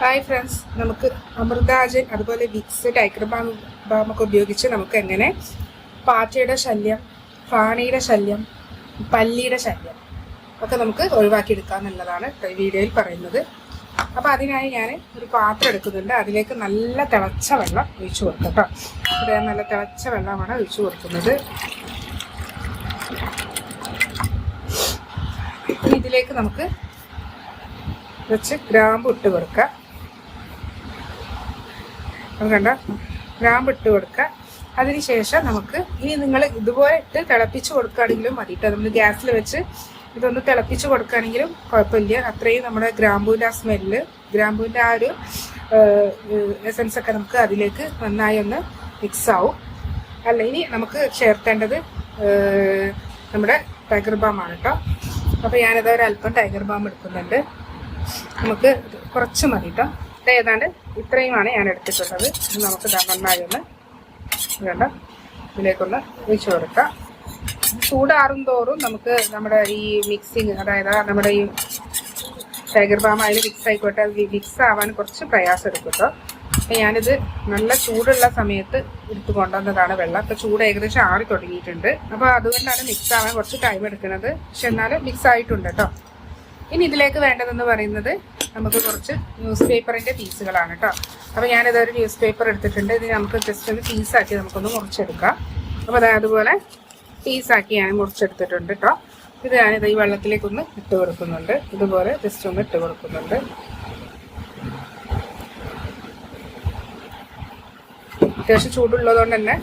Hi friends നമുക്ക് അമൃതാജൻ അതുപോലെ Vicks tiger balm ബാമൊക്കെ ഉപയോഗിച്ച് നമുക്ക് എങ്ങനെ പാറ്റയുടെ ശല്യം പ്രാണിയുടെ ശല്യം പല്ലിയുടെ ശല്യം ഒക്കെ നമുക്ക് ഒഴിവാക്കിയെടുക്കാം എന്നുള്ളതാണ് വീഡിയോയിൽ പറയുന്നത്. അപ്പോൾ അതിനായി ഞാൻ ഒരു പാത്രം എടുക്കുന്നുണ്ട്. അതിലേക്ക് നല്ല തിളച്ച വെള്ളം ഒഴിച്ചു കൊടുക്കാം കേട്ടോ ഇവിടെ നല്ല തിളച്ച വെള്ളമാണ് ഒഴിച്ചു കൊടുക്കുന്നത്. ഇതിലേക്ക് നമുക്ക് കുറച്ച് ഗ്രാമ്പ് ഇട്ട് കൊടുക്കുക അത് കണ്ട? ഗ്രാമ്പ് ഇട്ട് കൊടുക്കുക. അതിനുശേഷം നമുക്ക് ഇനി നിങ്ങൾ ഇതുപോലെ ഇട്ട് തിളപ്പിച്ച് കൊടുക്കുകയാണെങ്കിലും മതി കേട്ടോ. നമ്മൾ ഗ്യാസിൽ വെച്ച് ഇതൊന്ന് തിളപ്പിച്ച് കൊടുക്കുകയാണെങ്കിലും കുഴപ്പമില്ല. അത്രയും നമ്മുടെ ഗ്രാമ്പൂവിന്റെ ആ സ്മെല്ല് ഗ്രാമ്പൂവിന്റെ ആ ഒരു എസൻസ് ഒക്കെ നമുക്ക് അതിലേക്ക് നന്നായി ഒന്ന് മിക്സ് ആവും. അല്ല ഇനി നമുക്ക് ചേർത്തേണ്ടത് നമ്മുടെ ടൈഗർ ബാം ആണ് കേട്ടോ. അപ്പോൾ ഞാനത് ഒരല്പം ടൈഗർ ബാം എടുക്കുന്നുണ്ട്. നമുക്ക് കുറച്ച് മതി കേട്ടോ. ഏതാണ്ട് ഇത്രയുമാണ് ഞാൻ എടുത്തിട്ടുള്ളത്. നമുക്ക് നന്നായി ഒന്ന് വേണ്ട ഇതിലേക്കൊന്ന് ഒഴിച്ചു കൊടുക്കാം. ചൂടാറും തോറും നമുക്ക് നമ്മുടെ ഈ മിക്സിങ് അതായത് നമ്മുടെ ഈ ടൈഗർ ബാം അതിൽ മിക്സ് ആയിക്കോട്ടെ മിക്സ് ആവാൻ കുറച്ച് പ്രയാസം എടുക്കട്ടോ കേട്ടോ അപ്പം ഞാനിത് നല്ല ചൂടുള്ള സമയത്ത് എടുത്തു കൊണ്ടുവന്നതാണ് വെള്ളം. അപ്പോൾ ചൂട് ഏകദേശം ആറി തുടങ്ങിയിട്ടുണ്ട്. അപ്പോൾ അതുകൊണ്ടാണ് മിക്സ് ആവാൻ കുറച്ച് ടൈം എടുക്കുന്നത്. പക്ഷെ എന്നാലും മിക്സ് ആയിട്ടുണ്ട് കേട്ടോ ഇനി ഇതിലേക്ക് വേണ്ടതെന്ന് പറയുന്നത് നമുക്ക് കുറച്ച് ന്യൂസ് പേപ്പറിന്റെ പീസുകളാണ് കേട്ടോ അപ്പോൾ ഞാനിത് ഒരു ന്യൂസ് പേപ്പർ എടുത്തിട്ടുണ്ട്. ഇത് നമുക്ക് ജസ്റ്റ് ഒന്ന് പീസാക്കി നമുക്കൊന്ന് മുറിച്ചെടുക്കാം. അപ്പോൾ അതായത് അതുപോലെ പീസാക്കി ഞാൻ മുറിച്ചെടുത്തിട്ടുണ്ട് കേട്ടോ ഇത് ഞാനിത് ഈ വെള്ളത്തിലേക്കൊന്ന് ഇട്ട് കൊടുക്കുന്നുണ്ട്. ഇതുപോലെ ജസ്റ്റ് ഒന്ന് ഇട്ട് കൊടുക്കുന്നുണ്ട്. അത്യാവശ്യം ചൂടുള്ളതുകൊണ്ട് തന്നെ.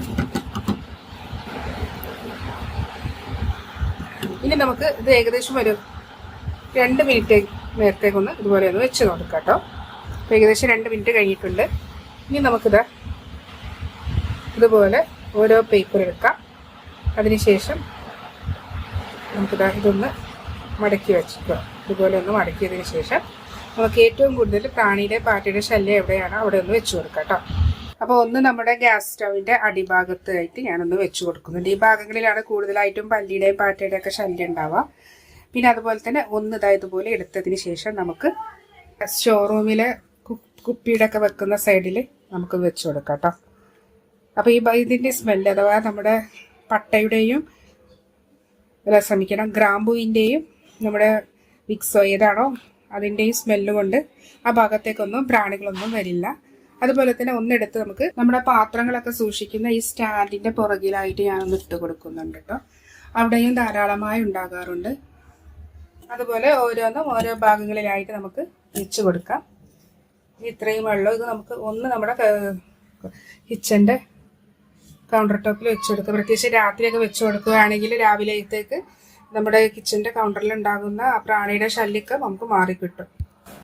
ഇനി നമുക്ക് ഇത് ഏകദേശം ഒരു രണ്ട് മിനിറ്റ് നേരത്തേക്കൊന്ന് ഇതുപോലെ ഒന്ന് വെച്ച് നോക്കാം കേട്ടോ അപ്പോൾ ഏകദേശം രണ്ട് മിനിറ്റ് കഴിഞ്ഞിട്ടുണ്ട്. ഇനി നമുക്കിത് ഇതുപോലെ ഓരോ പേപ്പർ എടുക്കാം. അതിനുശേഷം നമുക്കിത് ഇതൊന്ന് മടക്കി വെച്ചിക്കുക ഇതുപോലെ ഒന്ന് മടക്കിയതിന് ശേഷം നമുക്ക് ഏറ്റവും കൂടുതൽ പ്രാണിയുടെ പാറ്റയുടെ ശല്യം എവിടെയാണോ? അവിടെ ഒന്ന് വെച്ച് കൊടുക്കാം കേട്ടോ അപ്പോൾ ഒന്ന് നമ്മുടെ ഗ്യാസ് സ്റ്റൗവിന്റെ അടിഭാഗത്തായിട്ട് ഞാനൊന്ന് വെച്ച് കൊടുക്കുന്നുണ്ട് ഈ ഭാഗങ്ങളിലാണ് കൂടുതലായിട്ടും പല്ലിയുടെയും പാറ്റയുടെയും ഒക്കെ ശല്യം ഉണ്ടാവുക. പിന്നെ അതുപോലെ തന്നെ ഒന്ന് ഇതായതുപോലെ എടുത്തതിന് ശേഷം നമുക്ക് ഷോറൂമിലെ കുപ്പിയുടെ ഒക്കെ വെക്കുന്ന സൈഡിൽ നമുക്ക് വെച്ച് കൊടുക്കാം കേട്ടോ അപ്പോൾ ഈ ഇതിന്റെ സ്മെല്ല് അഥവാ നമ്മുടെ പട്ടയുടെയും ശ്രമിക്കണം ഗ്രാമ്പുവിന്റെയും നമ്മുടെ വിക്സോ ഏതാണോ അതിന്റെയും സ്മെല്ല് കൊണ്ട് ആ ഭാഗത്തേക്കൊന്നും പ്രാണികളൊന്നും വരില്ല. അതുപോലെ തന്നെ ഒന്നെടുത്ത് നമുക്ക് നമ്മുടെ പാത്രങ്ങളൊക്കെ സൂക്ഷിക്കുന്ന ഈ സ്റ്റാൻഡിന്റെ പുറകിലായിട്ട് ഞാനൊന്ന് ഇട്ട് കൊടുക്കുന്നുണ്ട് കേട്ടോ അവിടെയും ധാരാളമായി ഉണ്ടാകാറുണ്ട്. അതുപോലെ ഓരോന്നും ഓരോ ഭാഗങ്ങളിലായിട്ട് നമുക്ക് വെച്ച് കൊടുക്കാം. ഇത്രയും വെള്ളം ഇത് നമുക്ക് ഒന്ന് നമ്മുടെ കിച്ചന്റെ കൗണ്ടർ ടോപ്പിൽ വെച്ച് കൊടുക്കുക. പ്രത്യേകിച്ച് രാത്രിയൊക്കെ വെച്ച് കൊടുക്കുകയാണെങ്കിൽ രാവിലെത്തേക്ക് നമ്മുടെ കിച്ചന്റെ കൗണ്ടറിൽ ഉണ്ടാകുന്ന പ്രാണിയുടെ ശല്യമൊക്കെ നമുക്ക് മാറിക്കിട്ടും.